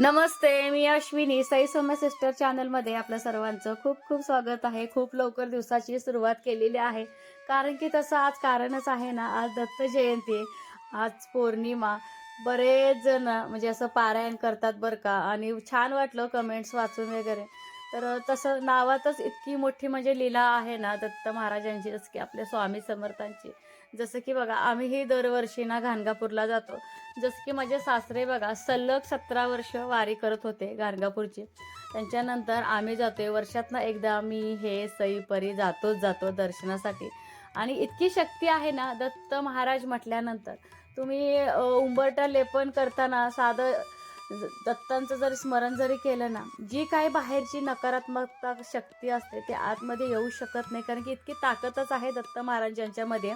नमस्ते मी अश्विनी. साई सौम्य सिस्टर चॅनलमध्ये आपल्या सर्वांचं खूप खूप स्वागत आहे. खूप लवकर दिवसाची सुरुवात केलेली आहे. कारण की तसं आज कारणच आहे ना आज दत्त जयंती आज पौर्णिमा. बरेच जण म्हणजे असं पारायण करतात बरं का. आणि छान वाटलं कमेंट्स वाचून वगैरे. तर तसं नावातच इतकी मोठी म्हणजे लीला आहे ना दत्त महाराजांची जसं की आपल्या स्वामी समर्थांची. जसं की बघा आम्हीही दरवर्षी ना गाणगापूरला जातो. जसं की माझे सासरे बघा सलग सतरा वर्ष वारी करत होते गाणगापूरची त्यांच्यानंतर आम्ही जातोय वर्षातनं एकदा मी हे सईपरी जातोच जातो दर्शनासाठी. आणि इतकी शक्ती आहे ना दत्त महाराज म्हटल्यानंतर तुम्ही उंबरटा लेपन करताना साधं दत्तांचं जर स्मरण जरी केलं ना जी काही बाहेरची नकारात्मकता शक्ती असते ते आतमध्ये येऊ शकत नाही. कारण की इतकी ताकदच आहे दत्त महाराजांच्यामध्ये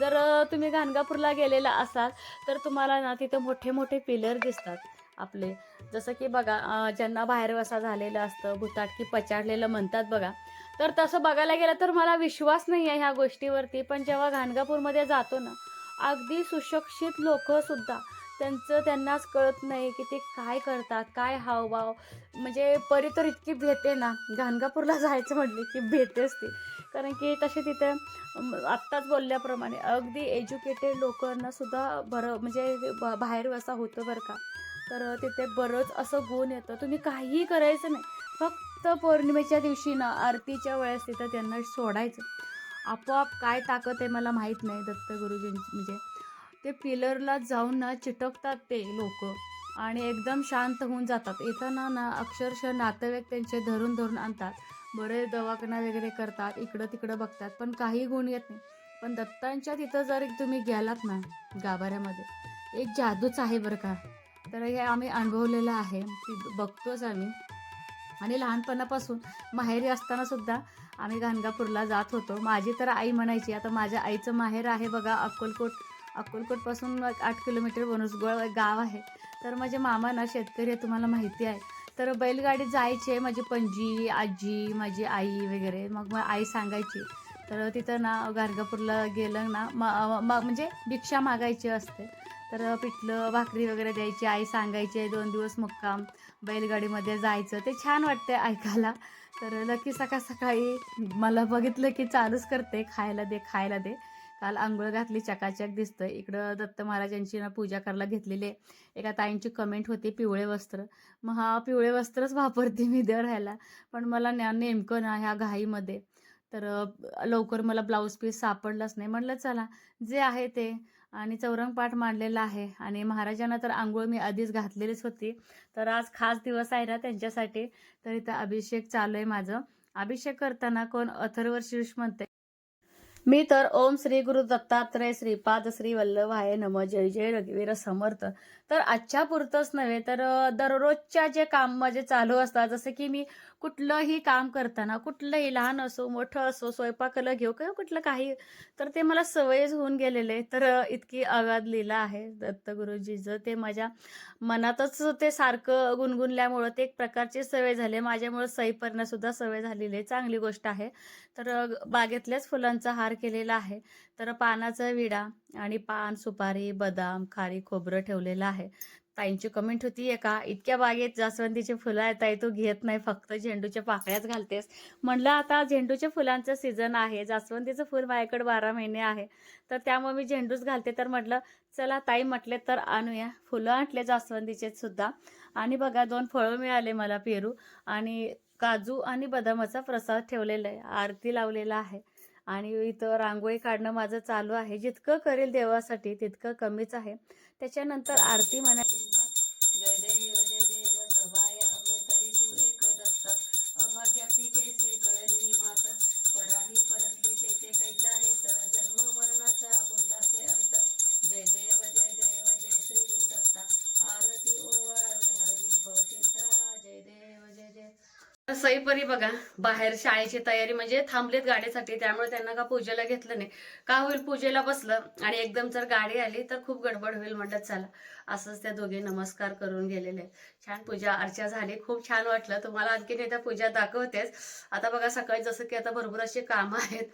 जर तुम्ही गाणगापूरला गेलेला असाल तर तुम्हाला ना तिथे मोठे मोठे पिलर दिसतात आपले. जसं की बघा ज्यांना बाहेर वसा झालेलं असतं भुताटकी पचाडलेलं म्हणतात बघा. तर तसं बघायला गेलं तर मला विश्वास नाही आहे ह्या गोष्टीवरती पण जेव्हा घाणगापूरमध्ये जातो ना अगदी सुशिक्षित लोकंसुद्धा त्यांचं त्यांनाच कळत नाही की ते काय करतात काय हावभाव. म्हणजे परी तर इतकी भेटे ना घाणगापूरला जायचं म्हटले की भेटेच ती. कारण की तसे तिथे आत्ताच बोलल्याप्रमाणे अगदी एज्युकेटेड लोकांना सुद्धा बरं म्हणजे बा बाहेर वसा होतं बरं का. तर तिथे बरंच असं गुण येतं. तुम्ही काहीही करायचं नाही. फक्त पौर्णिमेच्या दिवशी ना आरतीच्या वेळेस तिथं त्यांना सोडायचं. आपोआप काय ताकद आहे मला माहीत नाही दत्त गुरुजींची म्हणजे. ते पिलरला जाऊन ना चिटकतात ते लोक आणि एकदम शांत होऊन जातात. येताना ना अक्षरशः नातेवाईक त्यांचे धरून धरून आणतात. बरे दवाखाना वगैरे करतात इकडं तिकडं बघतात पण काही गुण येत नाही. पण दत्तांच्या तिथं जर तुम्ही गेलात ना गाभाऱ्यामध्ये एक जादूच आहे बरं का. तर हे आम्ही अनुभवलेलं आहे ती बघतोच आम्ही. आणि लहानपणापासून माहेरी असताना सुद्धा आम्ही गाणगापूरला जात होतो. माझी तर आई म्हणायची आता माझ्या आईचं माहेर आहे बघा अक्कलकोट. अक्कलकोटपासून आठ किलोमीटर बनसगोळ एक गाव आहे. तर माझे मामा ना शेतकरी आहे तुम्हाला माहिती आहे. तर बैलगाडीत जायचे माझी पणजी आजी माझी आई वगैरे. मग मग आई सांगायची. तर तिथं ना गारगापूरला गेलं ना म म- म्हणजे भिक्षा मागायची असते. तर पिठलं भाकरी वगैरे द्यायची. आई सांगायची दोन दिवस मुक्काम बैलगाडीमध्ये जायचं. ते छान वाटते ऐकायला. तर लकी सकाळ सकाळी मला बघितलं की चालूच करते खायला दे खायला दे. काल आंघोळ घातली चकाचक दिसतं इकडं दत्त महाराजांची ना पूजा करायला घेतलेली आहे. एका ताईंची कमेंट होती पिवळे वस्त्र. मग हा पिवळे वस्त्रच वापरते मी दर राहायला. पण मला ना नेमकं ना ह्या घाईमध्ये. तर लवकर मला ब्लाऊज पीस सापडलाच नाही. म्हटलं चला जे आहे ते. आणि चौरंगपाठ मांडलेला आहे. आणि महाराजांना तर आंघोळ मी आधीच घातलेलीच होती. तर आज खास दिवस आहे ना त्यांच्यासाठी. तर इथं अभिषेक चालू आहे माझं. अभिषेक करताना कोण अथर्व शीर्ष म्हणते मी तर ओम श्री गुरु दत्तात्रय श्रीपाद श्री वल्लभाय नम. जय जय रघुवीर समर्थ. तर आजच्या पुरतंच नव्हे तर दररोजच्या जे काम माझे चालू असतात जसं की मी कुठलंही काम करताना कुठलंही लहान असो मोठं असो स्वयंपाकाला घेऊ किंवा कुठलं काही तर ते मला सवयच होऊन गेलेले. आहे. तर इतकी अगाध लीला आहे दत्तगुरुजीचं ते माझ्या मनातच ते सारखं गुणगुणल्यामुळं ते एक प्रकारची सवय झाली. माझ्यामुळं सही सुद्धा सवय झालेली आहे. चांगली गोष्ट आहे. तर बागेतल्याच फुलांचा हार केलेला आहे. तर पानाचा विडा आणि पान सुपारी बदाम खारी खोबरं ठेवलेलं आहे. ताईंची कमेंट होती एका इतक्या बागेत जास्वंदीची फुलं आहेत ताई तू घेत नाही फक्त झेंडूच्या पाकळ्याच घालतेस. म्हणलं आता झेंडूच्या फुलांचं सीझन आहे जास्वंदीचं फुल माझ्याकडे बारा महिने आहे तर त्यामुळे मी झेंडूच घालते. तर म्हटलं चला ताई म्हटले तर आणूया. फुलं आणले जास्वंदीचे सुद्धा. आणि बघा दोन फळं मिळाले मला पेरू आणि काजू आणि बदामाचा प्रसाद ठेवलेला आहे आरती लावलेला आहे. आणि इथं रांगोळी काढणं माझं चालू आहे. जितकं करेल देवासाठी तितकं कमीच आहे. त्याच्यानंतर आरती म्हणा जय देव जय देव सभाय अभ्यंतरी तू एक दत्त. अभाग्याची कैसी कळली मात. पराही परतली तेथे कैचा हेत. जन्म मरणाचा पुरलाचे अंत. जय देव जय देव जय श्री गुरुदत्ता आरती ओवाळ हरली भवचिंता जय देव जय जय. सईपरी बघा बाहेर शाळेची तयारी म्हणजे थांबलेत गाडीसाठी त्यामुळे त्यांना का पूजेला घेतलं नाही. का होईल पूजेला बसलं आणि एकदम जर गाडी आली तर खूप गडबड होईल म्हणत चला. असंच त्या दोघे नमस्कार करून गेलेले छान पूजा अर्चा झाली. खूप छान वाटलं. तुम्हाला आणखीन एकदा पूजा दाखवतेच. आता बघा सकाळी जसं की आता भरपूर असे कामं आहेत.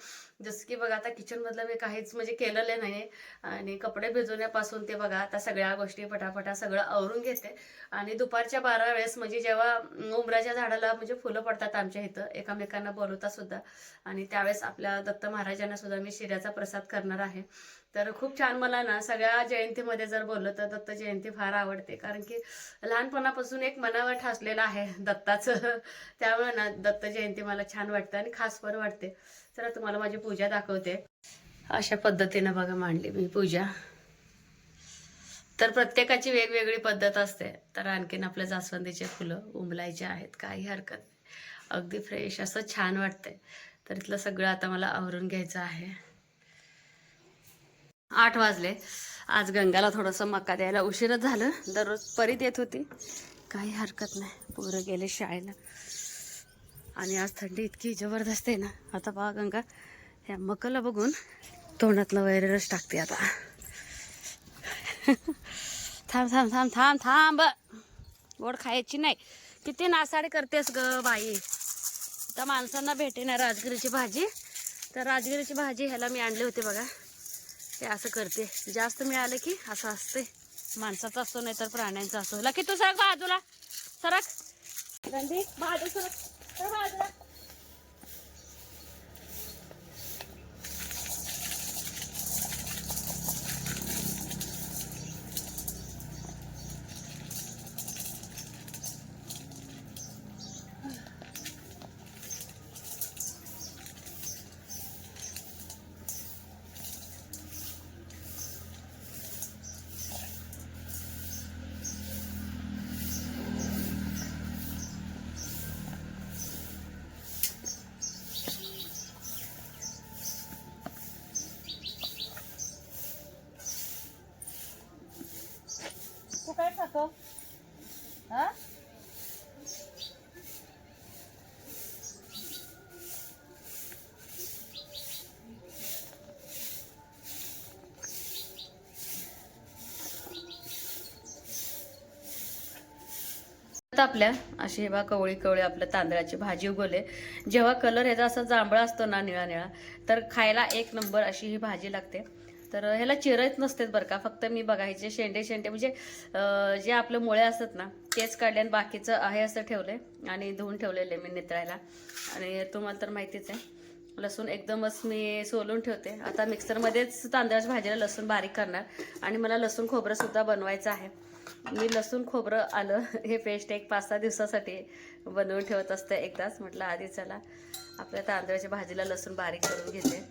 जसं की बघा आता किचनमधलं मी काहीच म्हणजे केलेलं नाही आणि कपडे भिजवण्यापासून ते बघा आता सगळ्या गोष्टी पटापटा सगळं आवरून घेते. आणि दुपारच्या बारा वेळेस म्हणजे जेव्हा उमराच्या झाडाला म्हणजे फुलं पडतात आमच्या इथं एकामेकांना बोलवता सुद्धा. आणि त्यावेळेस आपल्या दत्त महाराजांना सुद्धा मी शिऱ्याचा प्रसाद करणार आहे. तर खूप छान मला ना सगळ्या जयंतीमध्ये जर बोललं तर दत्त जयंती फार आवडते. कारण की लहानपणापासून एक मनावर ठासलेलं आहे दत्ताचं. त्यामुळे ना दत्त जयंती मला छान वाटते आणि खास पण वाटते. तर तुम्हाला माझी पूजा दाखवते. अशा पद्धतीनं बघा मांडली मी पूजा. तर प्रत्येकाची वेगवेगळी पद्धत असते. तर आणखीन आपल्या जास्वंदीचे फुलं उमलायचे आहेत. काही हरकत नाही. अगदी फ्रेश असं छान वाटतंय. तर इथलं सगळं आता मला आवरून घ्यायचं आहे. आठ वाजले. आज गंगाला थोडंसं मका द्यायला उशीरच झालं. दररोज परी देत होती. काही हरकत नाही. पोरं गेले शाळेला. आणि आज थंडी इतकी जबरदस्त आहे ना. आता बघा गंगा ह्या मकाला बघून तोंडातलं वगैरे रस टाकते आता. थांब थांब थांब थांब थांब. गोड खायची नाही. किती नासाडी करतेस ग बाई. आता माणसांना भेटे ना राजगिरीची भाजी. तर राजगिरीची भाजी ह्याला मी आणली होती बघा. ते असं करते. जास्त मिळालं की असं असते माणसाचा असतो नाही तर प्राण्यांचा असतो लकी तू सरक बाजूला सरक. बाजू सरक. बाजूला तू काय खातो हा आपल्या. अशी बा कवळी कवळी आपल्या तांदळाची भाजी उगवले. जेव्हा कलर ह्याचा असा जांभळा असतो ना निळा निळा तर खायला एक नंबर अशी ही भाजी लागते. तर ह्याला चिरत नसतेत बरं का. फक्त मी बघायचे शेंडे शेंडे म्हणजे जे आपले मुळे असतात ना तेच काढले आणि बाकीचं आहे असं ठेवले आणि धुवून ठेवलेले मी नितळायला. आणि तुम्हाला तर माहितीच आहे लसूण एकदमच मी सोलून ठेवते. आता मिक्सरमध्येच तांदळाच्या भाजीला लसूण बारीक करणार. आणि मला लसूण खोबरंसुद्धा बनवायचं आहे. मी लसूण खोबरं आलं हे पेस्ट एक पाच सहा दिवसासाठी बनवून ठेवत असते एकदाच. म्हटलं आधी चला आपल्या तांदळाच्या भाजीला लसूण बारीक करून घेते.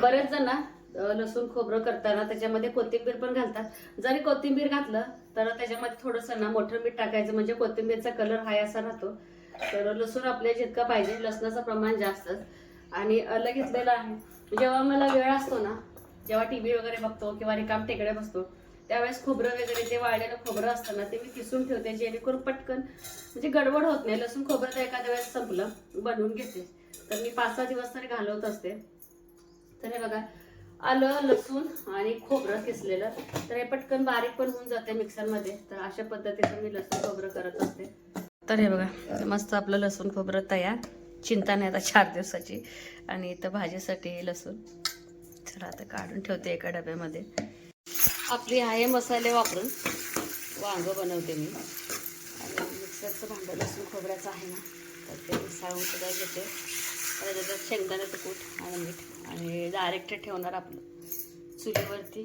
बरेच जण ना लसूण खोबरं करताना त्याच्यामध्ये कोथिंबीर पण घालतात. जरी कोथिंबीर घातलं तर त्याच्यामध्ये थोडंसं ना मोठं मीठ टाकायचं म्हणजे कोथिंबीरचा कलर हाय असा राहतो. तर लसूण आपल्या जितका पाहिजे लसणाचं प्रमाण जास्तच. आणि आलं घेतलेलं आहे. जेव्हा मला वेळ असतो ना जेव्हा टीव्ही वगैरे बघतो किंवा रिकाम टेकडे बसतो त्यावेळेस खोबरं वगैरे जे वाळलेलं खोबरं असतं ना ते मी किसून ठेवते जेणेकरून पटकन म्हणजे गडबड होत नाही. लसूण खोबरं तर एखाद्या वेळेस संपलं बनवून घेते. तर मी पाच सहा दिवस तरी घालवत असते. तर हे बघा आलं लसूण आणि खोबरं किसलेलं. तर हे पटकन बारीक पण होऊन जाते मिक्सरमध्ये. तर अशा पद्धतीचं मी लसूण खोबरं करत असते. तर हे बघा मस्त आपलं लसूण खोबरं तयार. चिंता नाही आता चार दिवसाची. आणि इथं भाजीसाठी लसूण. चला आता काढून ठेवते एका डब्यामध्ये. आपली आहे मसाले वापरून वांगं बनवते मी. आणि मिक्सरचं भांडं लसूण खोबऱ्याचं आहे ना तर ते मिसाळून सुद्धा घेते. त्याच्यात शेंगदाण्याचं कूट आणि मीठ आणि डायरेक्ट ठेवणार आपलं चुलीवरती.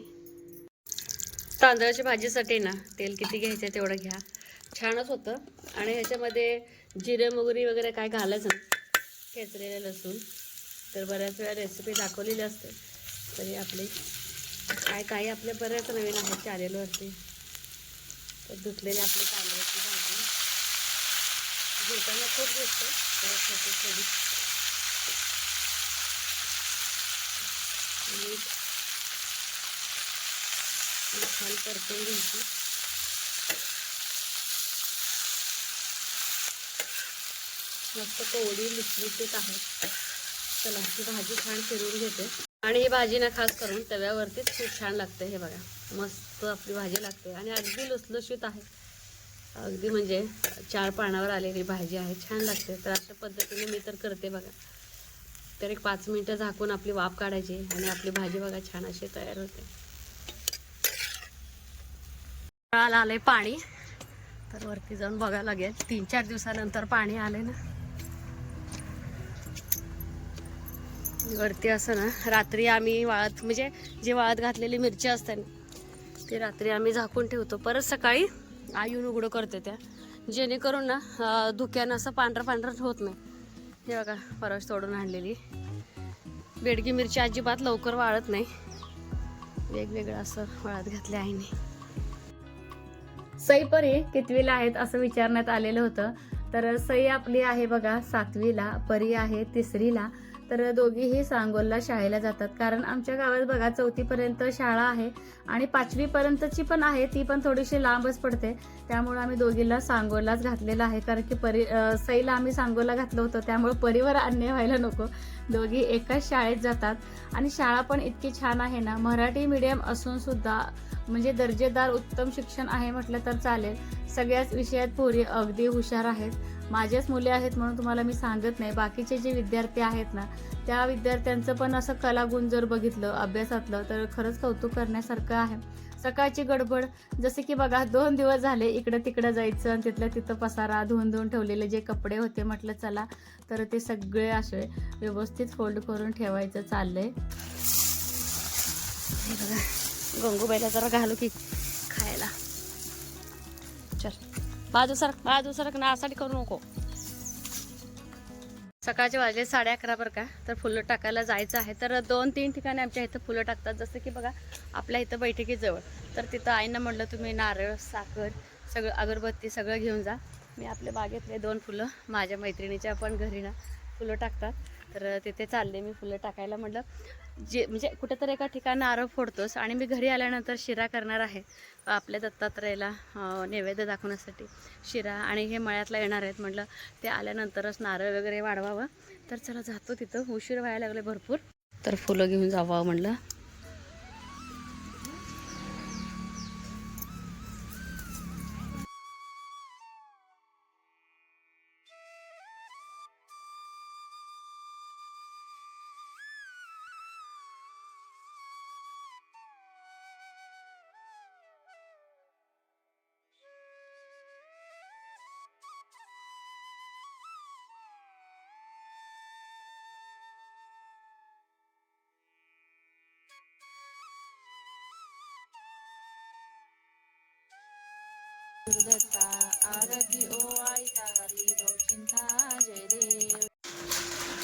तांदळाच्या भाजीसाठी ना तेल किती घ्यायचं तेवढं घ्या. छानच होतं. आणि ह्याच्यामध्ये जिरे मोगरी वगैरे काय घालायचं खेचलेलं लसूण. तर बऱ्याच वेळा रेसिपी दाखवलेली असते. तरी आपली काय काही आपल्या बऱ्याच नवीन आहेत चॅनेलवरती तर धुतलेली आपली तांदळाची भाजी. धुताना खूप दिसते. थोडी. छान परतून घ्यायची. मस्त कोवडी लुसलुसीत आहे. चला ही भाजी छान फिरवून घेते. आणि ही भाजी ना खास करून तव्यावरतीच खूप छान लागते हे बघा. मस्त आपली भाजी लागते. आणि अगदी लुसलुशीत आहे. अगदी म्हणजे चार पानावर आलेली भाजी आहे. छान लागते. तर अशा पद्धतीने मी तर करते बघा. तर एक पाच मिनटं झाकून आपली वाफ काढायची आणि आपली भाजी बघा छान अशी तयार होते. आलं आलंय पाणी. तर वरती जाऊन बघायला लागेल. तीन चार दिवसानंतर पाणी आले ना. वरती असं ना रात्री आम्ही वाळत म्हणजे जे वाळत घातलेली मिरची असते ना ते रात्री आम्ही झाकून ठेवतो. परत सकाळी आयून उघडं करते त्या. जेणेकरून ना धुक्यानं असं पांढरं पांढरं होत नाही. हे बघा परवा तोडून आणलेली. बेडगी मिरची अजिबात लवकर वाळत नाही. वेगवेगळं असं वाळत घातले आईने. सईपरी कितवीला आहेत असं विचारण्यात आलेलं होतं. तर सई आपली आहे बघा सातवीला परी आहे तिसरीला. तर दोघीही सांगोलला शाळेला जातात. कारण आमच्या गावात बघा चौथीपर्यंत शाळा आहे आणि पाचवीपर्यंतची पण आहे ती पण थोडीशी लांबच पडते. त्यामुळे आम्ही दोघीला सांगोलाच घातलेला आहे. कारण की परी सईला आम्ही सांगोला घातलं होतं त्यामुळे परिवार अन्याय व्हायला नको. दोघी एकाच शाळेत जातात. आणि शाळा पण इतकी छान आहे ना मराठी मीडियम असून सुद्धा म्हणजे दर्जेदार उत्तम शिक्षण आहे म्हटलं तर चालेल. सगळ्याच विषयात पोरी अगदी हुशार आहेत. माझ्याच मुले आहेत म्हणून तुम्हाला मी सांगत नाही. बाकीचे जे विद्यार्थी आहेत ना त्या विद्यार्थ्यांचं पण असं कलागुण जर बघितलं अभ्यासातलं तर खरंच कौतुक करण्यासारखं आहे. सकाळची गडबड जसे की बघा दोन दिवस झाले इकडं तिकडं जायचं आणि तिथल्या तिथं पसारा धुवून धुवून ठेवलेले जे कपडे होते म्हटलं चला तर ते सगळे असे व्यवस्थित फोल्ड करून ठेवायचं चाललंय. गंगूबाईला जरा घालू की खायला. चल. बाजू सरक बाजू सरक करू नको. सकाळचे वाजले साडे अकरा बरं का तर फुलं टाकायला जायचं आहे. तर दोन तीन ठिकाणी आमच्या इथं फुलं टाकतात. जसं की बघा आपल्या इथं बैठकीजवळ. तर तिथं आईनं म्हटलं तुम्ही नारळ साखर सगळं अगरबत्ती सगळं घेऊन जा. मी आपल्या बागेतले दोन फुलं माझ्या मैत्रिणीच्या पण घरी ना फुलं टाकतात. तर तिथे चालले मी फुलं टाकायला म्हटलं. जे म्हणजे कुठेतरी एका ठिकाणी आरोप फोडतोस आणि मी घरी आल्यानंतर शिरा करणार आहे. आपल्या दत्तात्रयाला नैवेद्य दाखवण्यासाठी शिरा आणि हे मळ्यातला येणार आहेत म्हटलं ते आल्यानंतरच नारळ वगैरे वाढवावं. तर चला जातो तिथं. उशीर व्हायला लागले भरपूर. तर फुलं घेऊन जावं म्हटलं.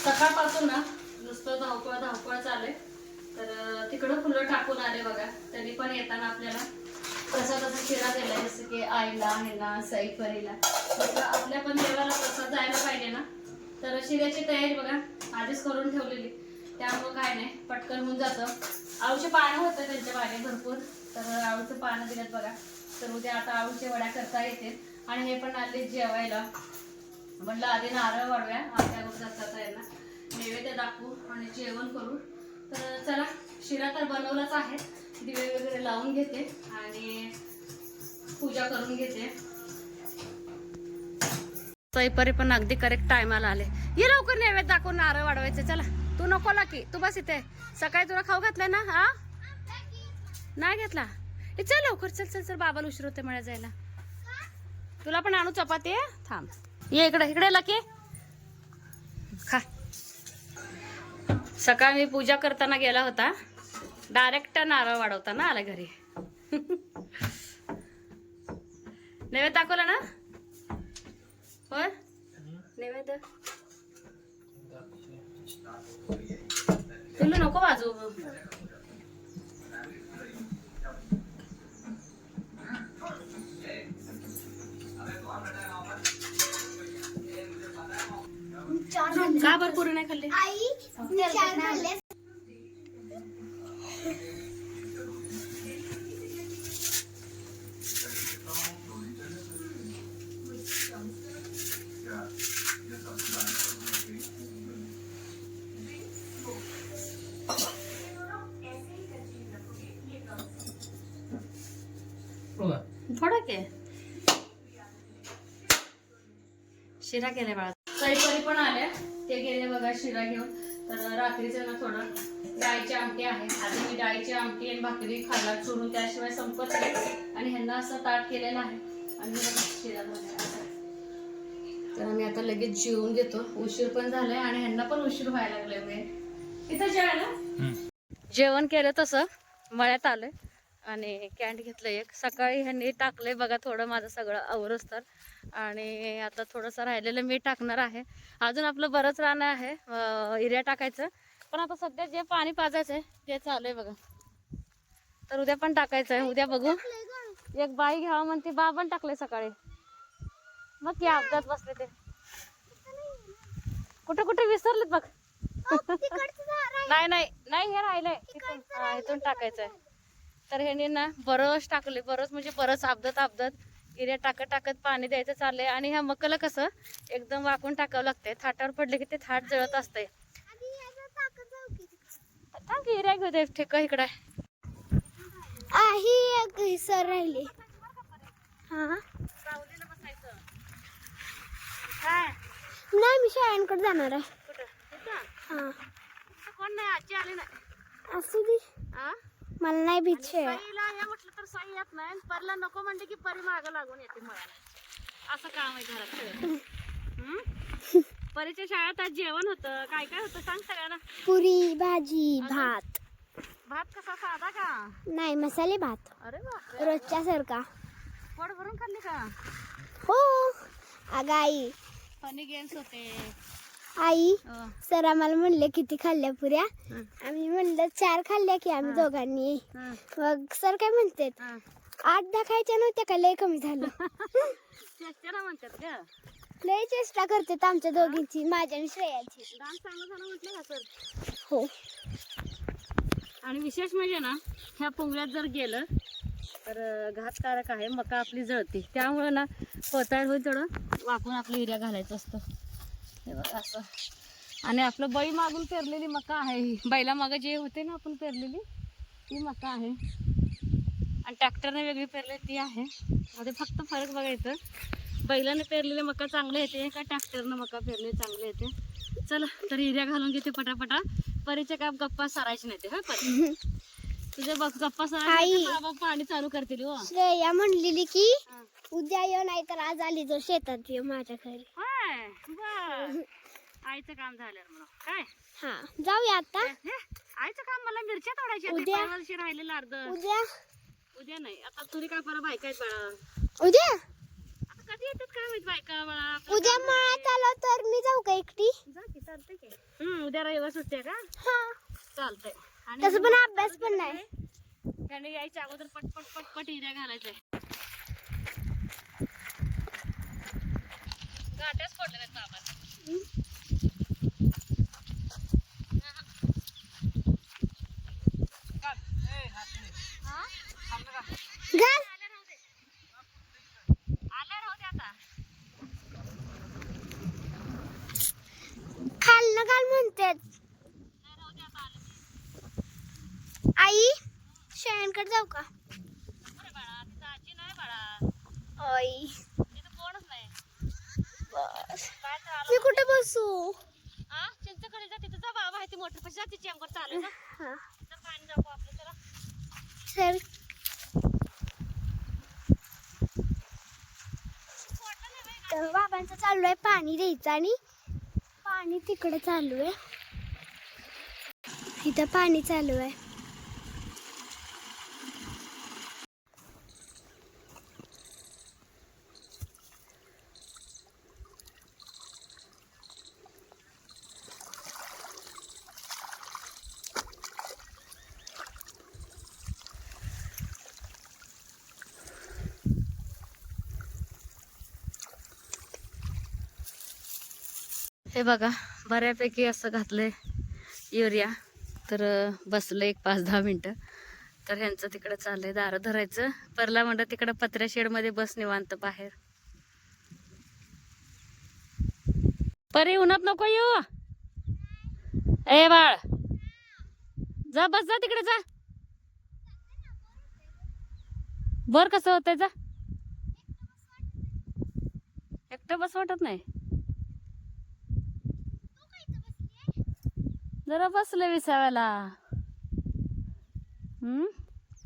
सकाळपासून ना नुसतं धावपळ धावपळ चालू तर तिकडं फुलं टाकून आले बघा. त्यांनी पण येताना आपल्याला प्रसादाचा शिरा दिला जसं की आईला ह्याला सईफरीला आपल्या पण देवाला प्रसाद जायला पाहिजे ना. तर शिऱ्याची तयारी बघा आधीच करून ठेवलेली. त्यामुळं काय नाही पटकन होऊन जातं. आळूचे पानं होतं त्यांच्या पाणी भरपूर. तर आळूचं पानं दिलेत बघा. तर उद्या आता आळूच्या वड्या करता येतील. आणि हे पण आले जेवायला. म्हटलं आधी नारळ वाढूया आपल्या जातात यांना नैवेद्य दाखवू आणि जेवण करू. तर चला शिरा तर बनवलाच आहे. दिवे वगैरे लावून घेते आणि पूजा करून घेते. स्वयंपारी पण अगदी करेक्ट टायमाला आले. ये लवकर नैवेद्य दाखवून नारळ वाढवायचं. चला. तू नको ला की तू बस इथे. सकाळी तुला खाऊ घातलं ना? हा? नाही घेतला? ए, चल लवकर चल चल चल बाबाला उशीर होते मला जायला. तुला पण आणू चपाती थांब. ये इकडे इकडे लकी. खा. सकाळी मी पूजा करताना गेला होता. डायरेक्ट नारळ वाढवताना आला घरी. नैवेद्य दाखवला ना? होय? नैवेद्य. तुला नको वाजू का बरं पोरं नाही खाल्ले? थोडं के? शिरा केल्या बाळा. सईपरी पण आल्या. ते गेले बघा शिरा घेऊन. तर रात्रीचं ना थोडं डाळीची आमटी आहे. आधी मी डाळीची आमटी आणि भाकरी खाल्ला चुरून त्याशिवाय संपत नाही. आणि ह्यांना असं ताट केलेलं आहे. आणि बघा शिरा. तर आम्ही आता लगेच जेवून घेतो. उशीर पण झालाय आणि ह्यांना पण उशीर व्हायला लागले वेळ. इथं जेवायला? जेवण केलं तसं. मळ्यात आलोय. आणि कॅन्ट घेतलं एक. सकाळी ह्यांनी टाकलंय बघा थोडं. माझं सगळं आवरच तर. आणि आता थोडंसं राहिलेलं मी टाकणार आहे. अजून आपलं बरंच राहणं आहे एरिया टाकायचं. पण आता सध्या जे पाणी पाजायचं आहे ते चालू आहे बघा. तर उद्या पण टाकायचं आहे उद्या बघू. एक बाई घ्यावं म्हणते बा पण टाकले सकाळी. मग की अपघात बसले ते. कुठे कुठे विसरलेत बघ. नाही नाही नाही हे राहिलंय. इथून हा, इथून टाकायचंय. तर ह्याने ना बरंच टाकले बरंच म्हणजे बरंच अपघात अपघात इऱ्या टाकत टाकत पाणी द्यायचं चाललंय. आणि ह्या मकला कसं? एकदम वाकून टाकावं लागतंय. थाटावर पडले की ते थाट जळत असतंय. थांब की इऱ्या घेऊ दे ठेका इकडे राहिली. हा. नाही मी शाळेकडे जाणार आहे. हा. कोण नाही? आजी आली नाही. असू दे? मला नाही भीत शेळ्या साईला या म्हटलं तर साई येत नाही. परला नको म्हणते की परी माग लागून येते मळ्याला असं काम आहे घरात सगळं. हम्म? परीच्या शाळेत आज जेवण होतं. काय काय होतं सांग सगळ्यांना. पुरी भाजी भात. भात कसा साधा का? नाही मसाले भात. अरे बापरे. रोजच्या सारखा पोट भरून खाल्ली का? हो. अगं आई. फनी गेम्स होते. आई सर आम्हाला म्हणले किती खाल्ल्या पुऱ्या. आम्ही म्हणलं चार खाल्ल्या की आम्ही दोघांनी. मग सर काय म्हणतात. आठ दहा खायच्या नव्हत्या का? लय कमी झालं. लय चेष्टा करतात आमच्या दोघींची माझ्या आणि श्रेयाची. हो. आणि विशेष म्हणजे ना ह्या पुंगळ्यात जर गेलं तर घातकारक आहे मका आपली जळते. त्यामुळं ना होईल थोडं वाकून आपलं युरिया घालायचं असतं. हे बघा असं. आणि आपलं बळी मागून पेरलेली मका आहे. ही बैला मागं जे होते ना आपण पेरलेली ती मका आहे. आणि ट्रॅक्टरने वेगळी पेरली ती आहे. मध्ये फक्त फरक बघायचं बैलाने पेरलेले मका चांगले येते का ट्रॅक्टरनं मका पेरले चांगले येते? चला तर हिऱ्या घालून घेते पटापटा. परीचे काय गप्पा सारायचे नाही ते हा परी? तुझे बघ गप्पा. सारायचे पाणी चालू करतील हो. श्रेया म्हणलेली की. उद्या ये नाही तर आज आली तर शेतात ये माझ्या घरी. होय? बर. आईचं काम झालं म्हणून काय? हा जाऊया आता. हे, आईचं काम मला मिरच्या तोडायच्या उद्या? परवाशी राहिलेलं अर्ध. उद्या. उद्या नाही. आता तुरी काय परत बायका आहेत बाळा. उद्या? आता कधी येतात काय माहीत बायका बाळा? आपलं उद्या काम मळ्यात आलो तर मी जाऊ का एकटी? जा की चालतंय की. हम्म उद्या रविवार सुट्टी का? हा. चालतंय. आणि तसं पण अभ्यास पण नाही. त्याने यायच्या अगोदर पटपट पटपट हिऱ्या घालायचंय गाठ्याच पडले नाहीत बाबाला घाल आल्या राहू दे आता खाल्लं घाल म्हणते नाही आलं आई शाळेकडे जाऊ का? आई तिथं कोणच नाही बस काय तर आलं मी कुठे बसू? हा चिंचकडे जा तिथं जा बाबा ती मोटर पैसे जा तिची अंगोर चालू ना हा. तर पाणी आपलं तर बाबांचं चालू आहे पाणी द्यायचं आणि पाणी तिकडे चालू आहे. इथं पाणी चालू आहे. हे बघा बऱ्यापैकी असं घातलंय युरिया. तर बसलं एक पाच दहा मिनटं. तर ह्यांचं तिकडं चाललंय दारं धरायचं. परला म्हणलं तिकडं पत्र्या शेडमध्ये बस निवांत बाहेर. परी उन्हात नको येऊ. ए बाळ. जा बस जा तिकडे जा. बर कसं होतंय जा. एकटं बस वाटत नाही. जरा बसलं विसाव्याला. हम्म?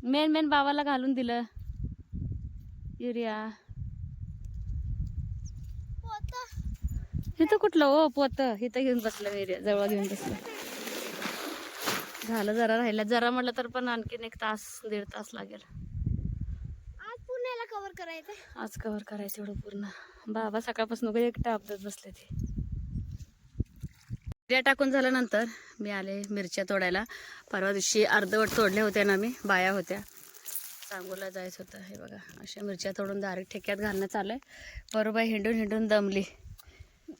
मेन मेन बाबाला घालून दिलं. युरिया. इथं कुठलं हो? पोत. इथं घेऊन बसलं युरिया. जवळ घेऊन बसलं. झालं जरा राहिलं. जरा म्हटलं तर पण आणखीन एक तास दीड तास लागेल. आज पुण्याला कव्हर करायचं आज कव्हर करायचं एवढं पूर्ण. बाबा सकाळपासून एकटा अपदात बसले ते. मिरच्या टाकून झाल्यानंतर मी आले मिरच्या तोडायला. परवा दिवशी अर्धवट तोडल्या होत्या ना मी बाया होत्या. सांगोला जायचं होतं हे बघा अशा मिरच्या तोडून डायरेक्ट ठेक्यात घालण्यात आलं आहे बरोबर हिंडून हिंडून दमली.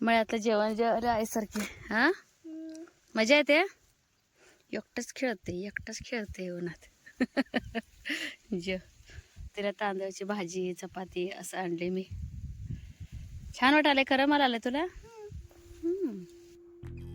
मळ्यातलं जेवण जेवण आईसारखे हां? मजा येते? एकटंच खेळते एकटंच खेळते हो उन्हात जे तिला तांदळाची भाजी चपाती असं आणले मी. छान वाटाले खरं मला आलं तुला?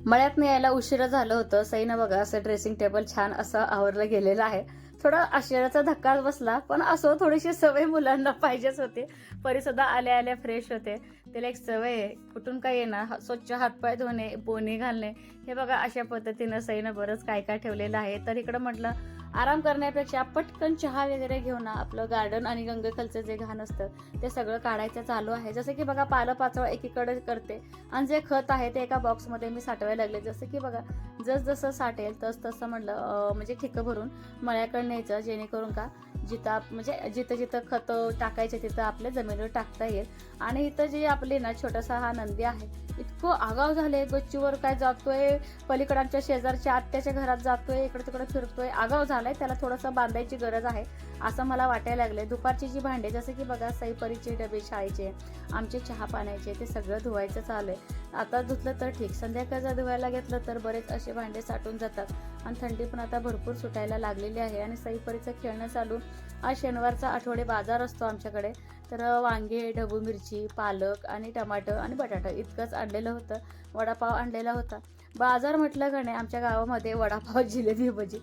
मळ्यात यायला उशिरा झालं होतं. सईनं बघा असं ड्रेसिंग टेबल छान असं आवरलं गेलेलं आहे. थोडा आश्चर्याचा धक्का बसला पण असो थोडीशी सवय मुलांना पाहिजेच होते. परी सुद्धा आल्या आल्या फ्रेश होते. त्याला एक सवय आहे कुठून काय येणार? स्वच्छ हातपाय धुणे बोने घालणे. हे बघा अशा पद्धतीनं सईनं बरंच काय काय ठेवलेलं आहे. तर इकडं म्हटलं आराम करण्यापेक्षा पटकन चहा वगैरे घेऊन आपलं गार्डन आणि गंगेखालचं जे घाण असतं ते सगळं काढायचं चालू आहे. जसं की बघा पालं एकीकडे करते. आणि जे खत आहे ते एका बॉक्समध्ये मी साठवायला लागले. जसं की बघा जस जसं साठेल तस तसं म्हटलं म्हणजे ठिकं भरून मळ्याकडे न्यायचं जेणेकरून का जिथं आप- म्हणजे जिथं जिथं खत टाकायचे तिथं आपल्या जमिनीवर टाकता येईल. आणि इथं जी आपली ना छोटासा हा नंदी आहे इतकं आगाव झाले गच्चीवर काय जातोय पलीकडच्या शेजारच्या आत्याच्या घरात जातोय इकडे तिकडे फिरतोय आगाव झाला. आलाय त्याला थोडंसं बांधायची गरज आहे. असं मला वाटायला लागले दुपारची जी भांडे जसं की बघा सईपरीचे डबे शाळेचे आमचे चहा पाण्याचे ते सगळं धुवायचं चालू आहे आता धुतलं तर ठीक. संध्याकाळचं धुवायला घेतलं तर बरेच असे भांडे साठून जातात. आणि थंडी पण आता भरपूर सुटायला लागलेली आहे. आणि सईपरीचं खेळणं चालू. आज शनिवारचा आठवडे बाजार असतो आमच्याकडे. तर वांगे ढबू मिरची पालक आणि टमाटर आणि बटाटा इतकंच आणलेलं होतं. वडापाव आणलेला होता. बाजार म्हटलं का नाही आमच्या गावामध्ये वडापाव जिलेबी भजी.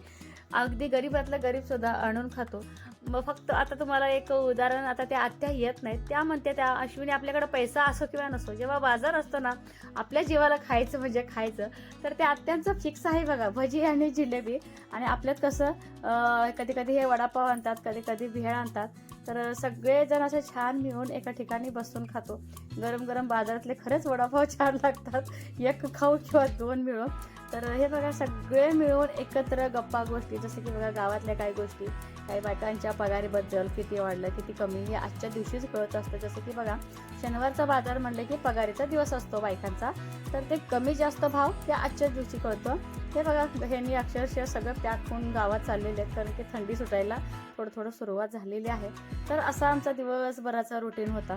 अगदी गरीबातला गरीब सुद्धा आणून खातो. मग फक्त आता तुम्हाला एक उदाहरण आता त्या आत्या येत नाहीत. त्या म्हणते त्या अश्विनी आपल्याकडे पैसा असो किंवा नसो जेव्हा बाजार असतो ना आपल्या जीवाला खायचं म्हणजे खायचं. तर त्या आत्यांचं फिक्स आहे बघा भजी आणि जिलेबी. आणि आपल्यात कसं कधी कधी हे वडापाव आणतात कधी कधी भेळ आणतात. तर सगळेजण असे छान मिळून एका ठिकाणी बसून खातो. गरम गरम बाजारातले खरंच वडापाव छान लागतात. एक खाऊ किंवा दोन मिळून. तर हे बघा सगळे मिळून एकत्र गप्पा गोष्टी जसं की बघा गावातल्या काही गोष्टी. काही बायकांच्या पगारीबद्दल किती वाढलं किती कमी हे आजच्या दिवशीच कळत असतं. जसं की बघा शनिवारचा बाजार म्हणलं की पगारीचा दिवस असतो बायकांचा. तर ते कमी जास्त भाव ते आजच्या दिवशी कळतो. हे बघा ह्यांनी अक्षरशः सगळं पॅक होऊन गावात चाललेले आहेत. कारण की थंडी सुटायला थोडं थोडं सुरुवात झालेली आहे. तर असा आमचा दिवसभराचा रुटीन होता.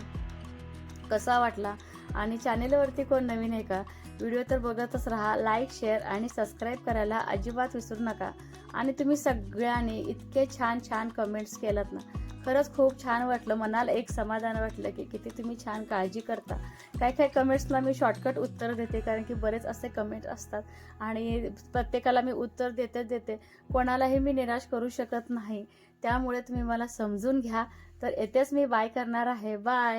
कसा वाटला? आणि चॅनेलवरती कोण नवीन आहे का? व्हिडिओ तर बघतच राहा. लाईक शेअर आणि सबस्क्राईब करायला अजिबात विसरू नका. आणि तुम्ही सगळ्यांनी इतके छान छान कमेंट्स केलात ना. खरंच खूप छान वाटलं मनाला एक समाधान वाटलं की किती तुम्ही छान काळजी करता. काही काही कमेंट्सला मी शॉर्टकट उत्तर देते कारण की बरेच असे कमेंट्स असतात. आणि प्रत्येकाला मी उत्तर देते देते. कोणालाही मी निराश करू शकत नाही. त्यामुळे तुम्ही मला समजून घ्या. तर येथेच मी. बाय करणार आहे. बाय